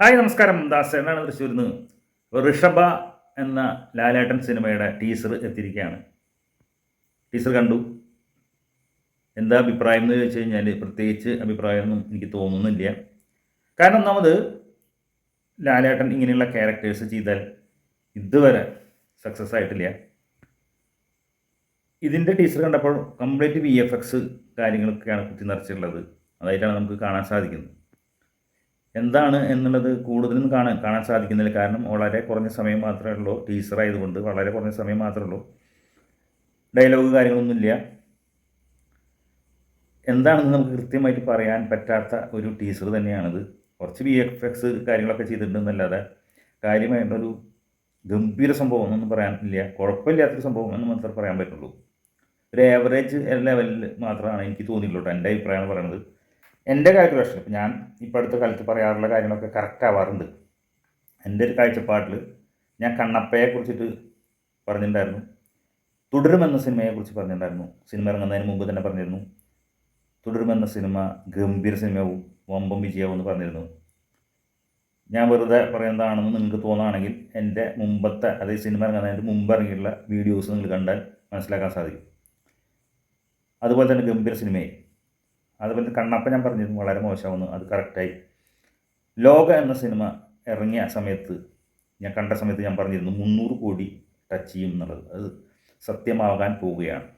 Hi നമസ്കാരം. ദാസ് എന്നാണ് തൃശ്ശൂരിൽ നിന്ന് ഋഷഭ എന്ന ലാലേട്ടൻ സിനിമയുടെ ടീസർ എത്തിയിരിക്കുകയാണ്. ടീസർ കണ്ടു. എന്താ അഭിപ്രായം എന്ന് ചോദിച്ചു കഴിഞ്ഞാൽ പ്രത്യേകിച്ച് അഭിപ്രായമൊന്നും എനിക്ക് തോന്നുന്നില്ല. കാരണം ഒന്നാമത് ലാലേട്ടൻ ഇങ്ങനെയുള്ള ക്യാരക്ടേഴ്സ് ചെയ്താൽ ഇതുവരെ സക്സസ് ആയിട്ടില്ല. ഇതിന്റെ ടീസർ കണ്ടപ്പോൾ കംപ്ലീറ്റ് വി എഫ് എക്സ് കാര്യങ്ങളൊക്കെയാണ് കുത്തി നിറച്ചിട്ടുള്ളത്. അതായിട്ടാണ് നമുക്ക് കാണാൻ സാധിക്കുന്നത്. എന്താണ് എന്നുള്ളത് കൂടുതലും കാണാൻ കാണാൻ സാധിക്കുന്നില്ല. കാരണം വളരെ കുറഞ്ഞ സമയം മാത്രമേ ഉള്ളൂ. ടീച്ചർ ആയതുകൊണ്ട് വളരെ കുറഞ്ഞ സമയം മാത്രമേ ഉള്ളൂ. ഡയലോഗ് കാര്യങ്ങളൊന്നുമില്ല എന്താണെന്ന് നമുക്ക് കൃത്യമായിട്ട് പറയാൻ പറ്റാത്ത ഒരു ടീച്ചർ തന്നെയാണിത്. കുറച്ച് വി എഫ് എക്സ് കാര്യങ്ങളൊക്കെ ചെയ്തിട്ടുണ്ടെന്നല്ലാതെ കാര്യമായിട്ടൊരു ഗംഭീര സംഭവം എന്നൊന്നും പറയാനില്ല കുഴപ്പമില്ലാത്തൊരു സംഭവം എന്ന് മാത്രമേ പറയാൻ പറ്റുള്ളൂ. ഒരു ആവറേജ് ലെവലിൽ മാത്രമാണ് എനിക്ക് തോന്നിയിട്ടുള്ളൂ എന്റെ അഭിപ്രായമാണ് പറയുന്നത് എന്റെ കാൽക്കുലേഷൻ ഇപ്പം ഞാൻ ഇപ്പോൾ അടുത്ത കാലത്ത് പറയാറുള്ള കാര്യങ്ങളൊക്കെ കറക്റ്റ് ആവാറുണ്ട്. എന്റെ ഒരു കാഴ്ചപ്പാട്ടിൽ ഞാൻ കണ്ണപ്പയെ കുറിച്ചിട്ട് പറഞ്ഞിട്ടുണ്ടായിരുന്നു. തുടരുമെന്ന സിനിമയെക്കുറിച്ച് പറഞ്ഞിട്ടുണ്ടായിരുന്നു. സിനിമ ഇറങ്ങുന്നതിന് മുമ്പ് തന്നെ പറഞ്ഞിരുന്നു. തുടരുമെന്ന സിനിമ ഗംഭീര സിനിമയാവും വമ്പം വിജയവും എന്ന് പറഞ്ഞിരുന്നു. ഞാൻ വെറുതെ പറയുന്നതാണെന്ന് നിങ്ങൾക്ക് തോന്നുകയാണെങ്കിൽ എന്റെ മുമ്പത്തെ അതായത് സിനിമ ഇറങ്ങുന്നതിന്റെ മുമ്പ് ഇറങ്ങിയിട്ടുള്ള വീഡിയോസ് നിങ്ങൾ കണ്ടാൽ മനസ്സിലാക്കാൻ സാധിക്കും. അതുപോലെ തന്നെ ഗംഭീര സിനിമയായി അതുപോലെ കണ്ണപ്പ ഞാൻ പറഞ്ഞിരുന്നു വളരെ മോശമാവുന്നു അത് കറക്റ്റായി. ലോക എന്ന സിനിമ ഇറങ്ങിയ സമയത്ത് ഞാൻ കണ്ട സമയത്ത് ഞാൻ പറഞ്ഞിരുന്നു മുന്നൂറ് കോടി ടച്ച് ചെയ്യും എന്നുള്ളത്. അത് സത്യമാകാൻ പോവുകയാണ്.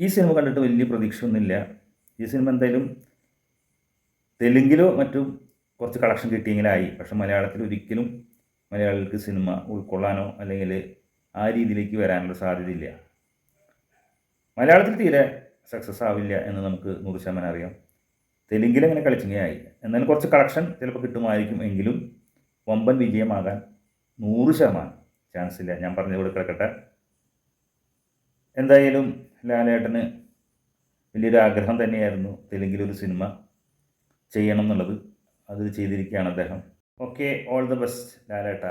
ഈ സിനിമ കണ്ടിട്ട് വലിയ പ്രതീക്ഷയൊന്നുമില്ല. ഈ സിനിമ എന്തായാലും തെലുങ്കിലോ മറ്റും കുറച്ച് കളക്ഷൻ കിട്ടിയെങ്കിലായി. പക്ഷെ മലയാളത്തിൽ ഒരിക്കലും മലയാളികൾക്ക് സിനിമ ഉൾക്കൊള്ളാനോ അല്ലെങ്കിൽ ആ രീതിയിലേക്ക് വരാനുള്ള സാധ്യതയില്ല. മലയാളത്തിൽ തീരെ സക്സസ് ആവില്ല എന്ന് നമുക്ക് നൂറ് ശതമാനം അറിയാം. തെലുങ്കിൽ അങ്ങനെ കളിച്ചിങ്ങയായി എന്നാലും കുറച്ച് കളക്ഷൻ ചിലപ്പോൾ കിട്ടുമായിരിക്കും എങ്കിലും വമ്പൻ വിജയമാകാൻ നൂറ് ശതമാനം ചാൻസ് ഇല്ല. ഞാൻ പറഞ്ഞു ഇവിടെ കിടക്കട്ടെ എന്തായാലും ലാലേട്ടന് വലിയൊരു ആഗ്രഹം തന്നെയായിരുന്നു തെലുങ്കിലൊരു സിനിമ ചെയ്യണം എന്നുള്ളത്. അത് ചെയ്തിരിക്കുകയാണ് അദ്ദേഹം. ഓക്കെ ഓൾ ദ ബെസ്റ്റ് ലാലേട്ട.